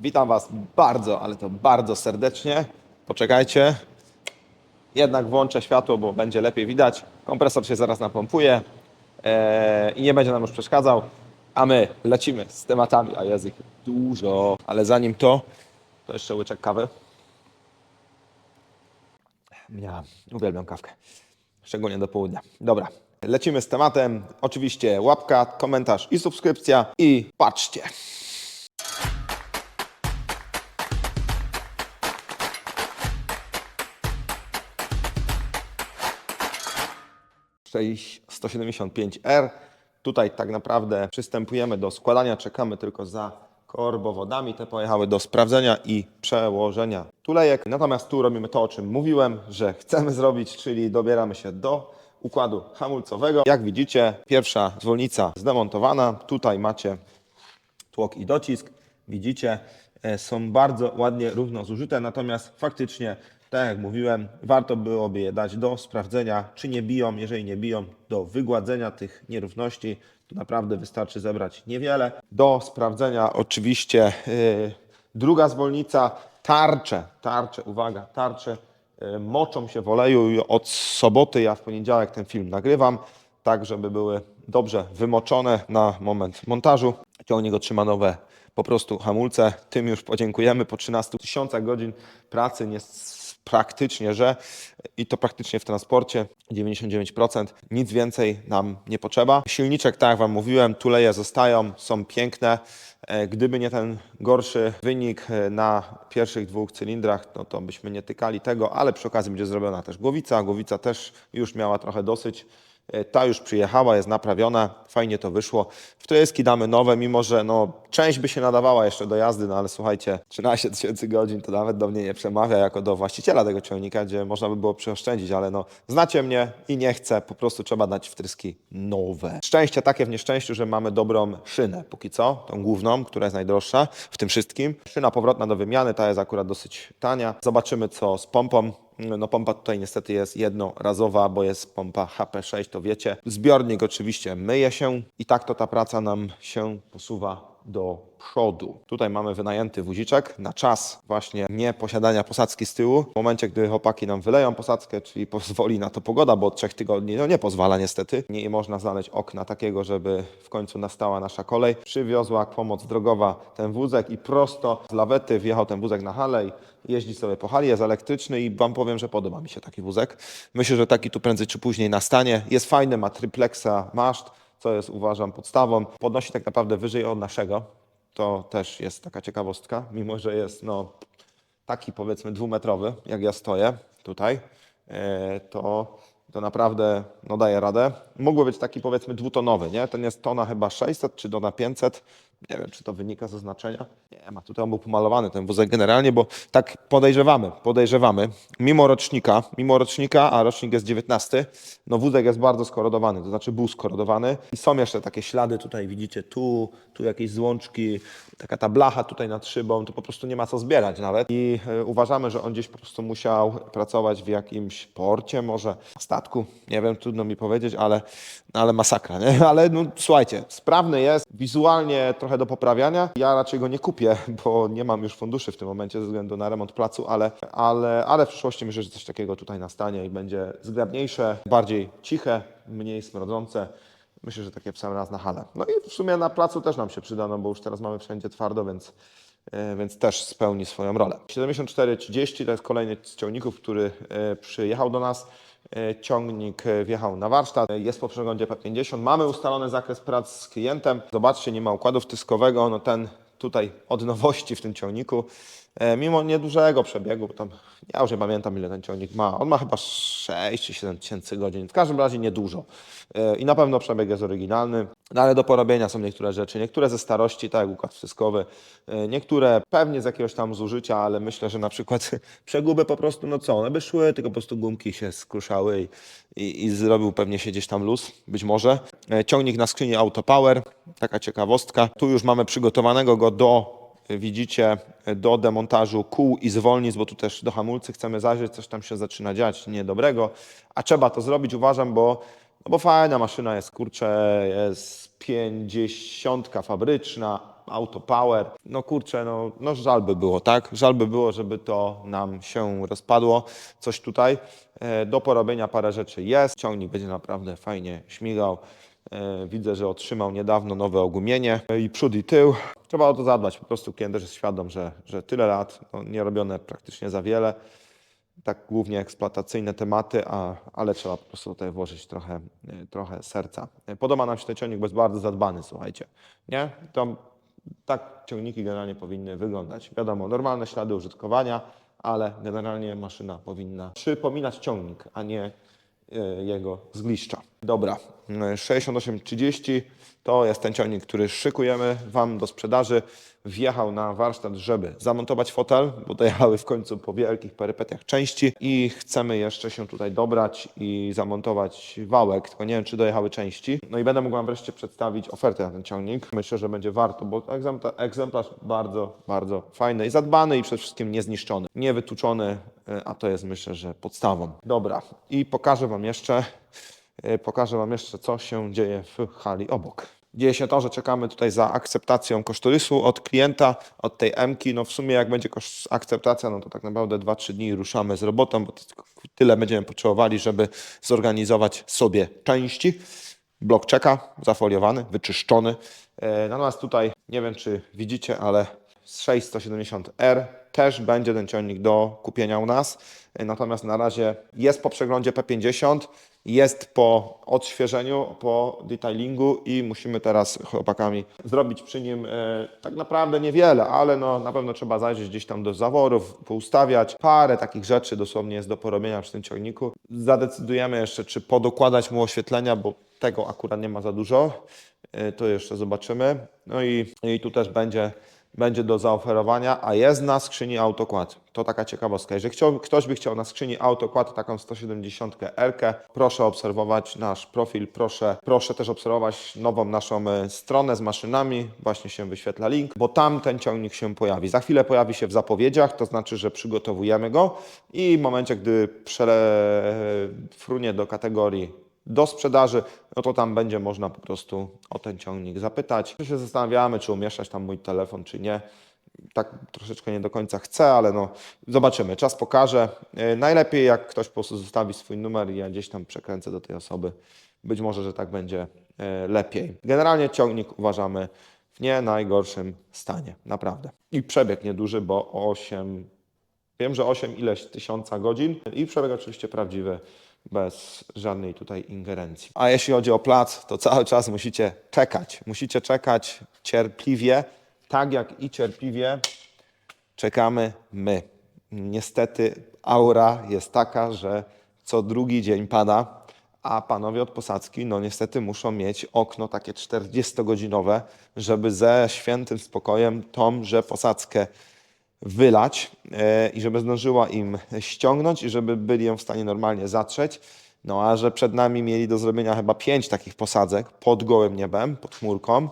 Witam Was bardzo, ale to bardzo serdecznie. Poczekajcie. Jednak włączę światło, bo będzie lepiej widać. Kompresor się zaraz napompuje eee, i nie będzie nam już przeszkadzał. A my lecimy z tematami, a ich dużo. Ale zanim to, to jeszcze łyczek kawy. Ja uwielbiam kawkę. Szczególnie do południa. Dobra, lecimy z tematem. Oczywiście łapka, komentarz i subskrypcja. I patrzcie. 175R. Tutaj tak naprawdę przystępujemy do składania, czekamy tylko za korbowodami. Te pojechały do sprawdzenia i przełożenia tulejek. Natomiast tu robimy to, o czym mówiłem, że chcemy zrobić, czyli dobieramy się do układu hamulcowego. Jak widzicie, pierwsza zwolnica zdemontowana. Tutaj macie tłok i docisk. Widzicie, e, są bardzo ładnie równo zużyte, natomiast faktycznie, tak jak mówiłem, warto byłoby je dać do sprawdzenia, czy nie biją. Jeżeli nie biją, do wygładzenia tych nierówności. Tu naprawdę wystarczy zebrać niewiele. Do sprawdzenia oczywiście yy, druga zwolnica, tarcze, tarcze, uwaga, tarcze yy, moczą się w oleju i od soboty, ja w poniedziałek ten film nagrywam, tak żeby były dobrze wymoczone na moment montażu. Ciągnik otrzyma nowe po prostu hamulce. Tym już podziękujemy po 13 tysiącach godzin pracy. Nie praktycznie, że i to praktycznie w transporcie 99%. Nic więcej nam nie potrzeba. Silniczek, tak jak Wam mówiłem, tuleje zostają, są piękne. E, Gdyby nie ten gorszy wynik e, na pierwszych dwóch cylindrach, no to byśmy nie tykali tego, ale przy okazji będzie zrobiona też głowica. Głowica też już miała trochę dosyć. E, Ta już przyjechała, jest naprawiona, fajnie to wyszło. W Trojeski damy nowe, mimo że no, część by się nadawała jeszcze do jazdy, no ale słuchajcie, 13 tysięcy godzin to nawet do mnie nie przemawia jako do właściciela tego ciągnika, gdzie można by było przeoszczędzić, ale no znacie mnie i nie chcę, po prostu trzeba dać wtryski nowe. Szczęście takie w nieszczęściu, że mamy dobrą szynę póki co, tą główną, która jest najdroższa w tym wszystkim. Szyna powrotna do wymiany, ta jest akurat dosyć tania. Zobaczymy co z pompą. No pompa tutaj niestety jest jednorazowa, bo jest pompa HP6, to wiecie. Zbiornik oczywiście myje się i tak to ta praca nam się posuwa do przodu. Tutaj mamy wynajęty wuziczek na czas właśnie nie posiadania posadzki z tyłu. W momencie, gdy chłopaki nam wyleją posadzkę, czyli pozwoli na to pogoda, bo od trzech tygodni no nie pozwala niestety. Nie można znaleźć okna takiego, żeby w końcu nastała nasza kolej. Przywiozła pomoc drogowa ten wózek i prosto z lawety wjechał ten wózek na halę i jeździ sobie po hali, jest elektryczny i wam powiem, że podoba mi się taki wózek. Myślę, że taki tu prędzej czy później nastanie. Jest fajny, ma triplexa maszt, co jest uważam podstawą. Podnosi tak naprawdę wyżej od naszego. To też jest taka ciekawostka, mimo że jest no, taki powiedzmy dwumetrowy, jak ja stoję tutaj, e, to, to naprawdę no, daje radę. Mógłby być taki powiedzmy dwutonowy, nie? Ten jest tona chyba 600 czy tona 500. Nie wiem, czy to wynika z oznaczenia. Nie ma, tutaj on był pomalowany ten wózek generalnie, bo tak podejrzewamy, podejrzewamy. Mimo rocznika, mimo rocznika, a rocznik jest 19, no wózek jest bardzo skorodowany, to znaczy był skorodowany. I są jeszcze takie ślady, tutaj widzicie, tu, tu jakieś złączki, taka ta blacha tutaj nad szybą, to po prostu nie ma co zbierać nawet. I e, uważamy, że on gdzieś po prostu musiał pracować w jakimś porcie, może statku, nie wiem, trudno mi powiedzieć, ale, ale masakra, nie? Ale no, słuchajcie, sprawny jest, wizualnie trochę do poprawiania. Ja raczej go nie kupię, bo nie mam już funduszy w tym momencie ze względu na remont placu, ale, ale, ale w przyszłości myślę, że coś takiego tutaj nastanie i będzie zgrabniejsze, bardziej ciche, mniej smrodzące. Myślę, że takie w sam raz na halę. No i w sumie na placu też nam się przyda, no bo już teraz mamy wszędzie twardo, więc, e, więc też spełni swoją rolę. 7430 to jest kolejny z ciągników, który e, przyjechał do nas. E, Ciągnik e, wjechał na warsztat, e, jest po przeglądzie P50. Mamy ustalony zakres prac z klientem. Zobaczcie, nie ma układu wtyskowego. No ten tutaj od nowości w tym ciągniku, e, mimo niedużego przebiegu, bo tam ja już nie pamiętam ile ten ciągnik ma. On ma chyba 6 czy 7 tysięcy godzin. W każdym razie niedużo. E, I na pewno przebieg jest oryginalny. No ale do porobienia są niektóre rzeczy, niektóre ze starości, tak jak układ wtyskowy, e, niektóre pewnie z jakiegoś tam zużycia, ale myślę, że na przykład przeguby po prostu, no co, one by szły, tylko po prostu gumki się skruszały i, i, i zrobił pewnie się gdzieś tam luz, być może. E, Ciągnik na skrzyni Autopower, taka ciekawostka. Tu już mamy przygotowanego go do widzicie do demontażu kół i zwolnic, bo tu też do hamulcy chcemy zajrzeć, coś tam się zaczyna dziać niedobrego, a trzeba to zrobić, uważam, bo, no bo fajna maszyna jest, kurczę, jest 50 fabryczna, Auto Power. No kurczę, no, no żal by było, tak? Żal by było, żeby to nam się rozpadło. Coś tutaj. E, Do porobienia parę rzeczy jest. Ciągnik będzie naprawdę fajnie śmigał. E, Widzę, że otrzymał niedawno nowe ogumienie e, i przód i tył. Trzeba o to zadbać. Po prostu klient jest świadom, że, że tyle lat, no, nie robione praktycznie za wiele tak głównie eksploatacyjne tematy, a, ale trzeba po prostu tutaj włożyć trochę, e, trochę serca. Podoba nam się ten ciągnik, bo jest bardzo zadbany, słuchajcie. Nie? To, tak ciągniki generalnie powinny wyglądać. Wiadomo, normalne ślady użytkowania, ale generalnie maszyna powinna przypominać ciągnik, a nie jego zgliszcza. Dobra, e, 6830 to jest ten ciągnik, który szykujemy Wam do sprzedaży. Wjechał na warsztat, żeby zamontować fotel, bo dojechały w końcu po wielkich perypetiach części i chcemy jeszcze się tutaj dobrać i zamontować wałek, tylko nie wiem, czy dojechały części. No i będę mógł Wam wreszcie przedstawić ofertę na ten ciągnik. Myślę, że będzie warto, bo egzempla- egzemplarz bardzo, bardzo fajny i zadbany i przede wszystkim niezniszczony, nie wytuczony, e, a to jest myślę, że podstawą. Dobra, i pokażę Wam jeszcze, pokażę Wam jeszcze, co się dzieje w hali obok. Dzieje się to, że czekamy tutaj za akceptacją kosztorysu od klienta, od tej M-ki. No w sumie jak będzie akceptacja, no to tak naprawdę 2-3 dni ruszamy z robotą, bo tyle będziemy potrzebowali, żeby zorganizować sobie części. Blok czeka, zafoliowany, wyczyszczony. E, Natomiast tutaj, nie wiem czy widzicie, ale 6170R też będzie ten ciągnik do kupienia u nas. Natomiast na razie jest po przeglądzie P50, jest po odświeżeniu, po detailingu i musimy teraz chłopakami zrobić przy nim e, tak naprawdę niewiele, ale no, na pewno trzeba zajrzeć gdzieś tam do zaworów, poustawiać. Parę takich rzeczy dosłownie jest do porobienia przy tym ciągniku. Zadecydujemy jeszcze, czy podokładać mu oświetlenia, bo tego akurat nie ma za dużo. E, To jeszcze zobaczymy. No i, i tu też będzie, będzie do zaoferowania, a jest na skrzyni autokład. To taka ciekawostka. Jeżeli chciał, ktoś by chciał na skrzyni autokład taką 170 R, proszę obserwować nasz profil, proszę, proszę też obserwować nową naszą e, stronę z maszynami. Właśnie się wyświetla link, bo tam ten ciągnik się pojawi. Za chwilę pojawi się w zapowiedziach, to znaczy, że przygotowujemy go i w momencie, gdy przele, frunie do kategorii do sprzedaży, no to tam będzie można po prostu o ten ciągnik zapytać. My się zastanawiamy, czy umieszczać tam mój telefon, czy nie. Tak troszeczkę nie do końca chcę, ale no zobaczymy, czas pokaże. Yy, Najlepiej jak ktoś po prostu zostawi swój numer i ja gdzieś tam przekręcę do tej osoby. Być może, że tak będzie yy, lepiej. Generalnie ciągnik uważamy w nie najgorszym stanie, naprawdę. I przebieg nieduży, bo 8, Wiem, że 8 ileś tysiąca godzin i przebieg oczywiście prawdziwy, bez żadnej tutaj ingerencji. A jeśli chodzi o plac, to cały czas musicie czekać. Musicie czekać cierpliwie, tak jak i cierpliwie czekamy my. Niestety aura jest taka, że co drugi dzień pada, a panowie od posadzki, no niestety muszą mieć okno takie 40-godzinowe, żeby ze świętym spokojem tąże posadzkę wylać e, i żeby zdążyła im ściągnąć i żeby byli ją w stanie normalnie zatrzeć. No a że przed nami mieli do zrobienia chyba pięć takich posadzek pod gołym niebem, pod chmurką,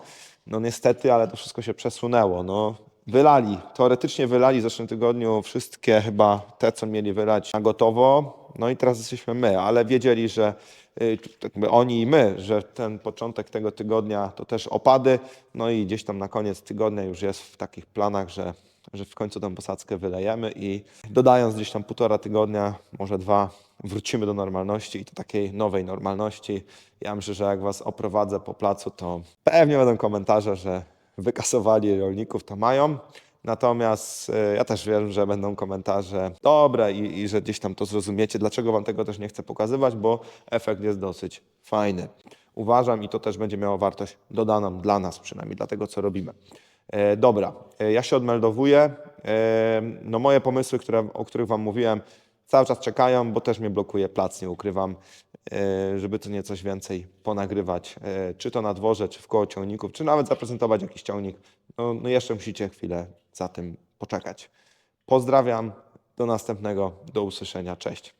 no niestety, ale to wszystko się przesunęło. No, wylali, teoretycznie wylali w zeszłym tygodniu wszystkie chyba te, co mieli wylać na gotowo. No i teraz jesteśmy my, ale wiedzieli, że y, tak jakby oni i my, że ten początek tego tygodnia to też opady. No i gdzieś tam na koniec tygodnia już jest w takich planach, że że w końcu tę posadzkę wylejemy i dodając gdzieś tam półtora tygodnia, może dwa, wrócimy do normalności i to takiej nowej normalności. Ja myślę, że jak Was oprowadzę po placu, to pewnie będą komentarze, że wykasowali rolników, to mają. Natomiast e, ja też wiem, że będą komentarze dobre i, i że gdzieś tam to zrozumiecie, dlaczego Wam tego też nie chcę pokazywać, bo efekt jest dosyć fajny. Uważam i to też będzie miało wartość dodaną dla nas przynajmniej, dla tego, co robimy. E, dobra, e, ja się odmeldowuję. E, no moje pomysły, które, o których Wam mówiłem, cały czas czekają, bo też mnie blokuje plac, nie ukrywam, żeby tu nie coś więcej ponagrywać, czy to na dworze, czy w koło ciągników, czy nawet zaprezentować jakiś ciągnik. No, no jeszcze musicie chwilę za tym poczekać. Pozdrawiam, do następnego, do usłyszenia, cześć.